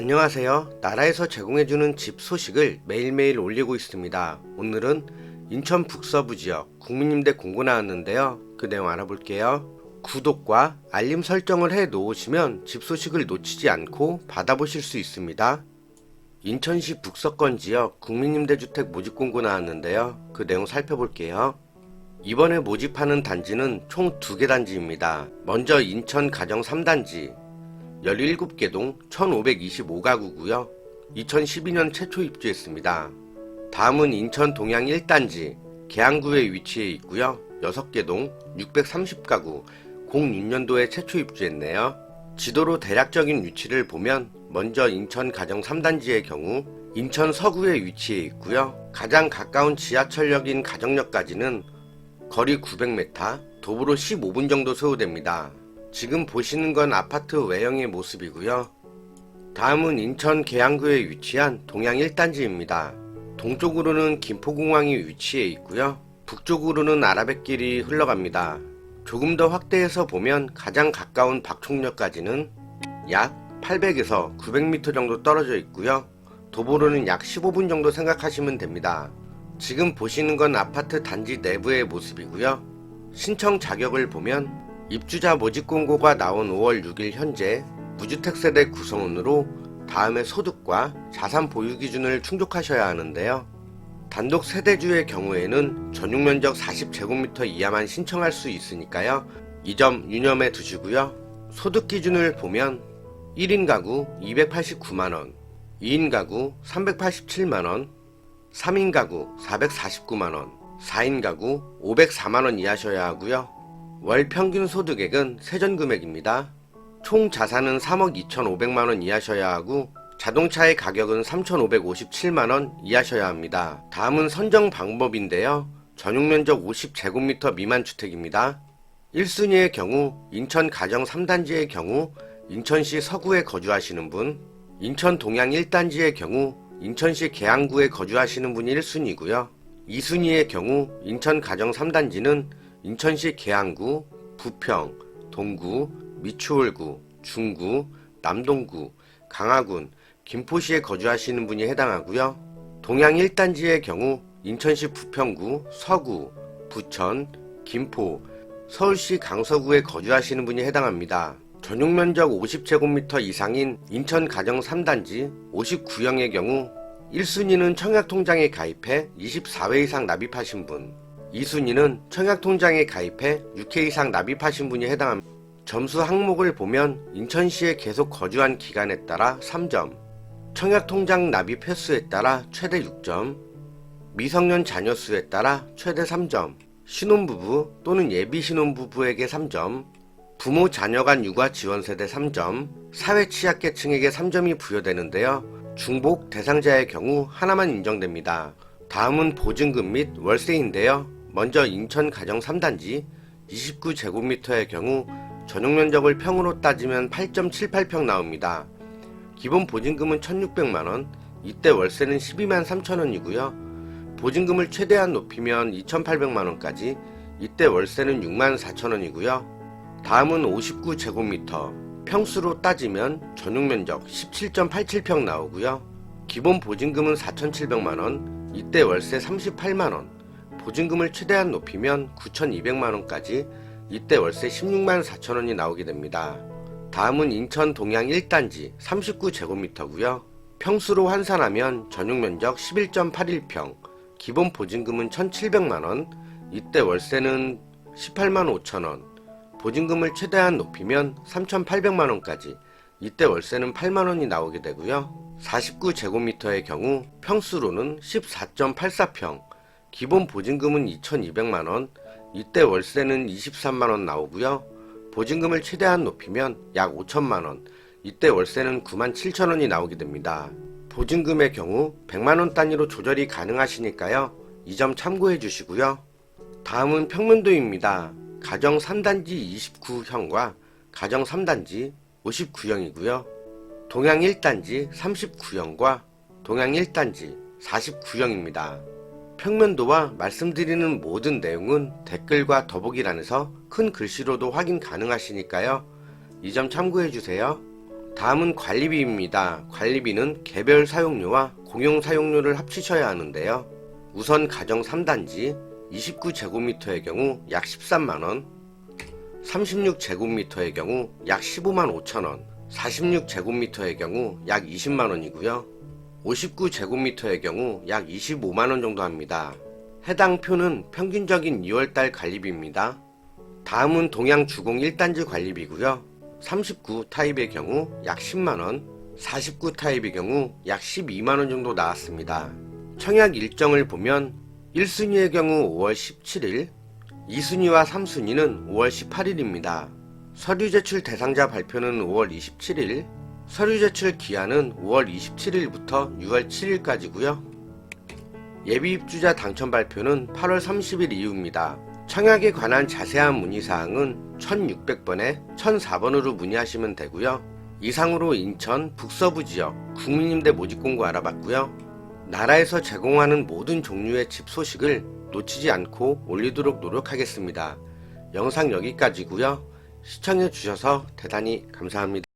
안녕하세요. 나라에서 제공해주는 집 소식을 매일매일 올리고 있습니다. 오늘은 인천 북서부 지역 국민임대 공고 나왔는데요. 그 내용 알아볼게요. 구독과 알림 설정을 해 놓으시면 집 소식을 놓치지 않고 받아보실 수 있습니다. 인천시 북서권 지역 국민임대주택 모집 공고 나왔는데요. 그 내용 살펴볼게요. 이번에 모집하는 단지는 총 2개 단지입니다. 먼저 인천 가정 3단지 17개 동 1525가구고요. 2012년 최초 입주했습니다. 다음은 인천 동양 1단지 계양구에 위치해 있고요. 6개 동 630가구 06년도에 최초 입주했네요. 지도로 대략적인 위치를 보면 먼저 인천 가정 3단지의 경우 인천 서구에 위치해 있고요. 가장 가까운 지하철역인 가정역까지는 거리 900m, 도보로 15분 정도 소요됩니다. 지금 보시는 건 아파트 외형의 모습이고요. 다음은 인천 계양구에 위치한 동양 1단지입니다. 동쪽으로는 김포공항이 위치해 있고요. 북쪽으로는 아라뱃길이 흘러갑니다. 조금 더 확대해서 보면 가장 가까운 박총역까지는 약 800에서 900m 정도 떨어져 있고요. 도보로는 약 15분 정도 생각하시면 됩니다. 지금 보시는 건 아파트 단지 내부의 모습이고요. 신청 자격을 보면 입주자 모집 공고가 나온 5월 6일 현재 무주택 세대 구성원으로 다음에 소득과 자산 보유 기준을 충족하셔야 하는데요. 단독 세대주의 경우에는 전용 면적 40제곱미터 이하만 신청할 수 있으니까요. 이 점 유념해 두시고요. 소득 기준을 보면 1인 가구 289만원, 2인 가구 387만원, 3인 가구 449만원, 4인 가구 504만원 이하셔야 하고요. 월 평균 소득액은 세전 금액입니다. 총 자산은 3억 2,500만원 이하셔야 하고 자동차의 가격은 3,557만원 이하셔야 합니다. 다음은 선정 방법인데요. 전용 면적 50제곱미터 미만 주택입니다. 1순위의 경우 인천 가정 3단지의 경우 인천시 서구에 거주하시는 분, 인천 동양 1단지의 경우 인천시 계양구에 거주하시는 분이 1순위고요. 2순위의 경우 인천 가정 3단지는 인천시 계양구, 부평, 동구, 미추홀구, 중구, 남동구, 강화군, 김포시에 거주하시는 분이 해당하고요. 동양 1단지의 경우 인천시 부평구, 서구, 부천, 김포, 서울시 강서구에 거주하시는 분이 해당합니다. 전용 면적 50제곱미터 이상인 인천 가정 3단지 59형의 경우 1순위는 청약통장에 가입해 24회 이상 납입하신 분, 2순위는 청약통장에 가입해 6회 이상 납입하신 분이 해당합니다. 점수 항목을 보면 인천시에 계속 거주한 기간에 따라 3점, 청약통장 납입 횟수에 따라 최대 6점, 미성년 자녀 수에 따라 최대 3점, 신혼부부 또는 예비 신혼부부에게 3점, 부모 자녀 간 육아 지원 세대 3점, 사회 취약계층에게 3점이 부여되는데요. 중복 대상자의 경우 하나만 인정됩니다. 다음은 보증금 및 월세인데요. 먼저 인천 가정 3단지 29제곱미터의 경우 전용 면적을 평으로 따지면 8.78평 나옵니다. 기본 보증금은 1,600만원, 이때 월세는 12만 3천원이고요. 보증금을 최대한 높이면 2,800만원까지, 이때 월세는 6만 4천원이고요. 다음은 59제곱미터, 평수로 따지면 전용 면적 17.87평 나오고요. 기본 보증금은 4,700만원, 이때 월세 38만원, 보증금을 최대한 높이면 9,200만원까지, 이때 월세 16만 4천원이 나오게 됩니다. 다음은 인천 동양 1단지 39제곱미터고요. 평수로 환산하면 전용 면적 11.81평, 기본 보증금은 1,700만원, 이때 월세는 18만 5천원, 보증금을 최대한 높이면 3,800만원까지, 이때 월세는 8만원이 나오게 되고요. 49제곱미터의 경우 평수로는 14.84평, 기본 보증금은 2,200만원, 이때 월세는 23만원 나오고요. 보증금을 최대한 높이면 약 5천만원, 이때 월세는 9만 7천원이 나오게 됩니다. 보증금의 경우 100만원 단위로 조절이 가능하시니까요. 이 점 참고해 주시고요. 다음은 평면도입니다. 가정 3단지 29형과 가정 3단지 59형이고요. 동양 1단지 39형과 동양 1단지 49형입니다. 평면도와 말씀드리는 모든 내용은 댓글과 더보기란에서 큰 글씨로도 확인 가능하시니까요. 이 점 참고해 주세요. 다음은 관리비입니다. 관리비는 개별 사용료와 공용 사용료를 합치셔야 하는데요. 우선 가정 3단지 29제곱미터의 경우 약 13만원, 36제곱미터의 경우 약 15만 5천원, 46제곱미터의 경우 약 20만원이고요. 59제곱미터의 경우 약 25만원 정도 합니다. 해당 표는 평균적인 2월달 관리비입니다. 다음은 동양 주공 1단지 관리비고요. 39 타입의 경우 약 10만원, 49 타입의 경우 약 12만원 정도 나왔습니다. 청약 일정을 보면 1순위의 경우 5월 17일, 2순위와 3순위는 5월 18일입니다. 서류 제출 대상자 발표는 5월 27일, 서류 제출 기한은 5월 27일부터 6월 7일까지고요. 예비 입주자 당첨 발표는 8월 30일 이후입니다. 청약에 관한 자세한 문의사항은 1600번에 1004번으로 문의하시면 되고요. 이상으로 인천 북서부 지역 국민임대 모집 공고 알아봤고요. 나라에서 제공하는 모든 종류의 집 소식을 놓치지 않고 올리도록 노력하겠습니다. 영상 여기까지고요. 시청해 주셔서 대단히 감사합니다.